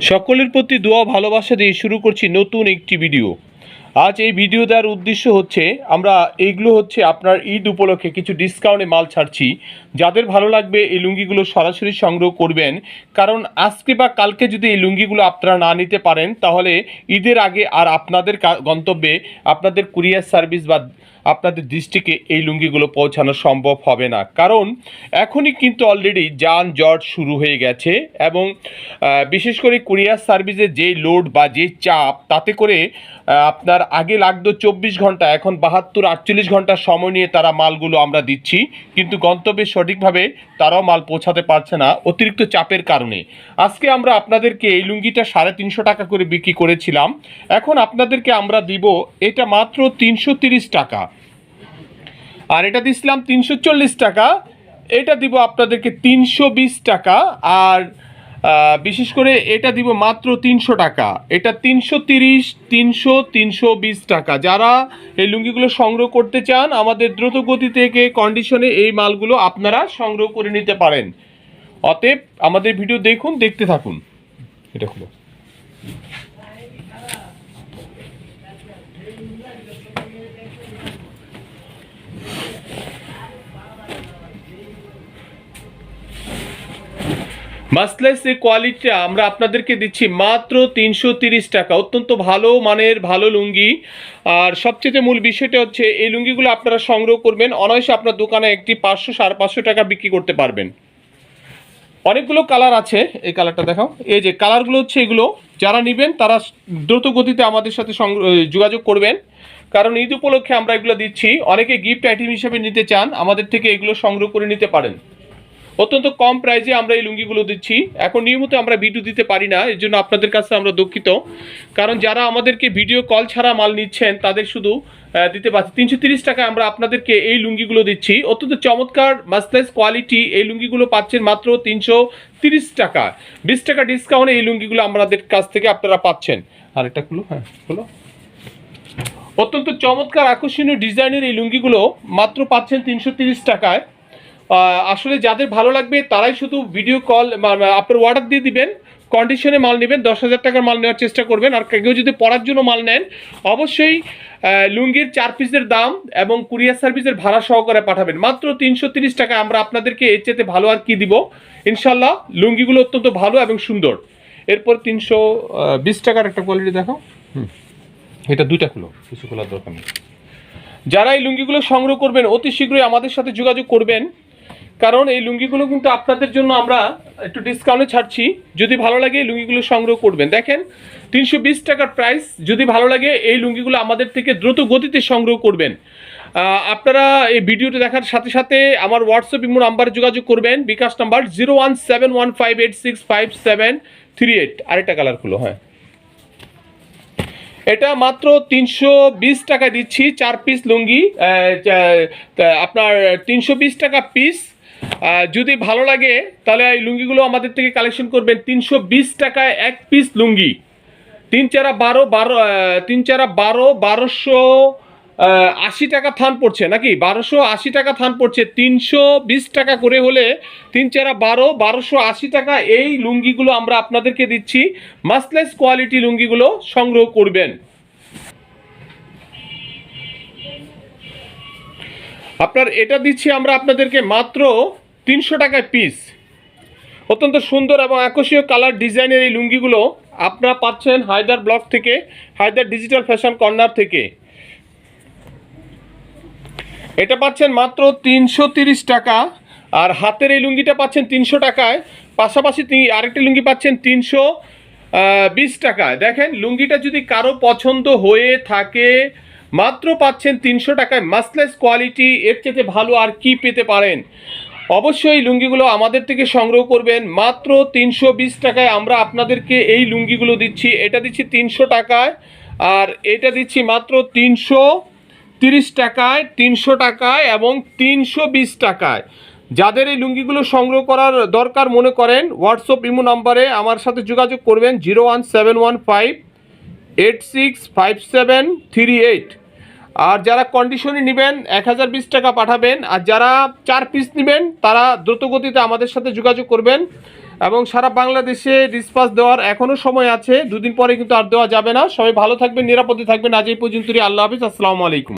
সকলের প্রতি দোয়া ভালোবাসা দিয়ে শুরু করছি নতুন একটি ভিডিও। আজ এই ভিডিও দেওয়ার উদ্দেশ্য হচ্ছে, আমরা এইগুলো হচ্ছে আপনার ঈদ উপলক্ষে কিছু ডিসকাউন্টে মাল ছাড়ছি। যাদের ভালো লাগবে এই লুঙ্গিগুলো সরাসরি সংগ্রহ করবেন। কারণ আজকে বা কালকে যদি এই লুঙ্গিগুলো আপনারা না নিতে পারেন, তাহলে ঈদের আগে আর আপনাদের গন্তব্যে আপনাদের কুরিয়ার সার্ভিস বা আপনাদের দৃষ্টিকে এই লুঙ্গিগুলো পৌঁছানো সম্ভব হবে না। কারণ এখনই কিন্তু অলরেডি যানজট শুরু হয়ে গেছে এবং বিশেষ করে কুরিয়ার সার্ভিসের যে লোড বা যে চাপ, তাতে করে আপনার আগে লাগতো চব্বিশ ঘণ্টা, এখন বাহাত্তর, আটচল্লিশ ঘণ্টা সময় নিয়ে তারা মালগুলো আমরা দিচ্ছি। কিন্তু গন্তব্যে সঠিকভাবে তারাও মাল পৌঁছাতে পারছে না অতিরিক্ত চাপের কারণে। আজকে আমরা আপনাদেরকে এই লুঙ্গিটা সাড়ে তিনশো টাকা করে বিক্রি করেছিলাম। এখন আপনাদেরকে আমরা দিব এটা মাত্র তিনশো টাকা। আর এটা দিছিলাম তিনশো চল্লিশ টাকা। এটা দিব আপনাদেরকে তিনশো বিশ টাকা। আর বিশেষ করে এটা দিব মাত্র তিনশো টাকা। এটা তিনশো তিরিশ, তিনশো তিনশো বিশ টাকা। যারা এই লুঙ্গিগুলো সংগ্রহ করতে চান, আমাদের দ্রুত গতি থেকে কন্ডিশনে এই মালগুলো আপনারা সংগ্রহ করে নিতে পারেন। অতএব আমাদের ভিডিও দেখুন, দেখতে থাকুন। এটা খুলো। মাসলেস এই কোয়ালিটিটা আমরা আপনাদেরকে দিচ্ছি মাত্র তিনশো টাকা। অত্যন্ত ভালো মানের, ভালো লুঙ্গি। আর সবচেয়ে মূল বিষয়টা হচ্ছে, এই লুঙ্গিগুলো আপনারা সংগ্রহ করবেন। অনায়াসে আপনার দোকানে একটি পাঁচশো, সাড়ে পাঁচশো টাকা বিক্রি করতে পারবেন। অনেকগুলো কালার আছে। এই কালারটা দেখাও। এই যে কালারগুলো হচ্ছে এগুলো। যারা নেবেন, তারা দ্রুত গতিতে আমাদের সাথে যোগাযোগ করবেন। কারণ ঈদ উপলক্ষে আমরা এগুলো দিচ্ছি। অনেকে গিফট আইটেম হিসেবে নিতে চান, আমাদের থেকে এগুলো সংগ্রহ করে নিতে পারেন। অত্যন্ত কম প্রাইজে আমরা এই লুঙ্গিগুলো দিচ্ছি। এখন নিয়মিত আমরা ভিডিও দিতে পারি না, এর জন্য আপনাদের কাছে আমরা দুঃখিত। কারণ যারা আমাদেরকে ভিডিও কল ছাড়া মাল নিচ্ছেন, তাদের শুধু দিতে পারছি। তিনশো তিরিশ টাকায় আমরা আপনাদেরকে এই লুঙ্গিগুলো দিচ্ছি। অত্যন্ত চমৎকার মাসলেস কোয়ালিটি এই লুঙ্গিগুলো পাচ্ছেন মাত্র তিনশো তিরিশ টাকা। বিশ টাকা ডিসকাউন্টে এই লুঙ্গিগুলো আমাদের কাছ থেকে আপনারা পাচ্ছেন। আর এটা খুলো হ্যাঁ খুলো। অত্যন্ত চমৎকার আকর্ষণীয় ডিজাইনের এই লুঙ্গিগুলো মাত্র পাচ্ছেন তিনশো টাকায়। আসলে যাদের ভালো লাগবে তারাই শুধু ভিডিও কল আপনার অর্ডার দিয়ে দিবেন কন্ডিশনে মাল নেবেন, দশ হাজার টাকার মাল নেওয়ার চেষ্টা করবেন, আর কেউ যদি পড়ার জন্য মাল নেন, অবশ্যই লুঙ্গির চার পিসের দাম এবং কুরিয়ার সার্ভিসের ভাড়া সহকারে পাঠাবেন। মাত্র তিনশো তিরিশ টাকা আমরা আপনাদেরকে এর চেয়ে ভালো আর কি দিব? ইনশাল্লাহ লুঙ্গিগুলো অত্যন্ত ভালো এবং সুন্দর। এরপর তিনশো বিশ টাকার একটা কোয়ালিটি দেখো এটা দুইটা খুলো, কিছু খোলার দরকার নেই। যারা এই লুঙ্গিগুলো সংগ্রহ করবেন, অতি শীঘ্রই আমাদের সাথে যোগাযোগ করবেন। কারণ এই লুঙ্গিগুলো কিন্তু আপনাদের জন্য আমরা একটু ডিসকাউন্টে ছাড়ছি। যদি ভালো লাগে এই লুঙ্গিগুলো সংগ্রহ করবেন। দেখেন, তিনশো বিশ টাকার প্রাইস যদি ভালো লাগে, এই লুঙ্গিগুলো আমাদের থেকে দ্রুত গতিতে সংগ্রহ করবেন। আপনারা এই ভিডিওটি দেখার সাথে সাথে আমার হোয়াটসঅ্যাপ ইমো নাম্বারে যোগাযোগ করবেন। Bkash number zero one seven one five eight six five seven three eight আরেকটা কালার খুলো হ্যাঁ। এটা মাত্র তিনশো বিশ টাকা দিচ্ছি। চার পিস লুঙ্গি আপনার তিনশো বিশ টাকা পিস যদি ভালো লাগে, তাহলে এই লুঙ্গিগুলো আমাদের থেকে কালেকশন করবেন। তিনশো বিশ টাকায় এক পিস লুঙ্গি। তিন চারা বারো বারো তিন চারা বারো, বারোশো আশি টাকা থান পড়ছে নাকি? বারোশো আশি টাকা থান পড়ছে। তিনশো বিশ টাকা করে হলে তিন চারা বারো, বারোশো আশি টাকা এই লুঙ্গিগুলো আমরা আপনাদেরকে দিচ্ছি। মাসলেস কোয়ালিটি লুঙ্গিগুলো সংগ্রহ করবেন। আপনার এটা দিচ্ছি আমরা আপনাদেরকে মাত্র তিনশো টাকায় পিস অত্যন্ত সুন্দর এবং আকর্ষণীয় কালার ডিজাইনের এই লুঙ্গিগুলো আপনারা পাচ্ছেন হায়দার ব্লক থেকে, হায়দার ডিজিটাল ফ্যাশন কর্নার থেকে। এটা পাচ্ছেন মাত্র তিনশো টাকা আর হাতের এই লুঙ্গিটা পাচ্ছেন তিনশো টাকায়। পাশাপাশি আরেকটি লুঙ্গি পাচ্ছেন তিনশো বিশ টাকায়। দেখেন, লুঙ্গিটা যদি কারও পছন্দ হয়ে থাকে মাত্র পাচ্ছেন তিনশো টাকায় মাসলেস কোয়ালিটি, এর চেয়ে ভালো আর কি পেতে পারেন? অবশ্যই লুঙ্গিগুলো আমাদের থেকে সংগ্রহ করবেন। মাত্র তিনশো বিশ টাকায় আমরা আপনাদেরকে এই লুঙ্গিগুলো দিচ্ছি। এটা দিচ্ছি তিনশো টাকায়, আর এটা দিচ্ছি মাত্র তিনশো তিরিশ টাকায়, তিনশো টাকায় এবং তিনশো বিশ টাকায়। যাদের এই লুঙ্গিগুলো সংগ্রহ করার দরকার মনে করেন হোয়াটসঅ্যাপ ইমো নাম্বারে আমার সাথে যোগাযোগ করবেন, zero one seven one five eight six five seven three eight আর যারা কন্ডিশনে নেবেন, এক হাজার বিশ টাকা পাঠাবেন, আর যারা চার পিস নেবেন, তারা দ্রুতগতিতে আমাদের সাথে যোগাযোগ করবেন। এবং সারা বাংলাদেশে ডিসপাস দেওয়ার এখনও সময় আছে, দুদিন পরে কিন্তু আর দেওয়া যাবে না। সবাই ভালো থাকবেন, নিরাপদে থাকবেন। আজ এই পর্যন্তই, আল্লাহ হাফিজ, আসসালামু আলাইকুম।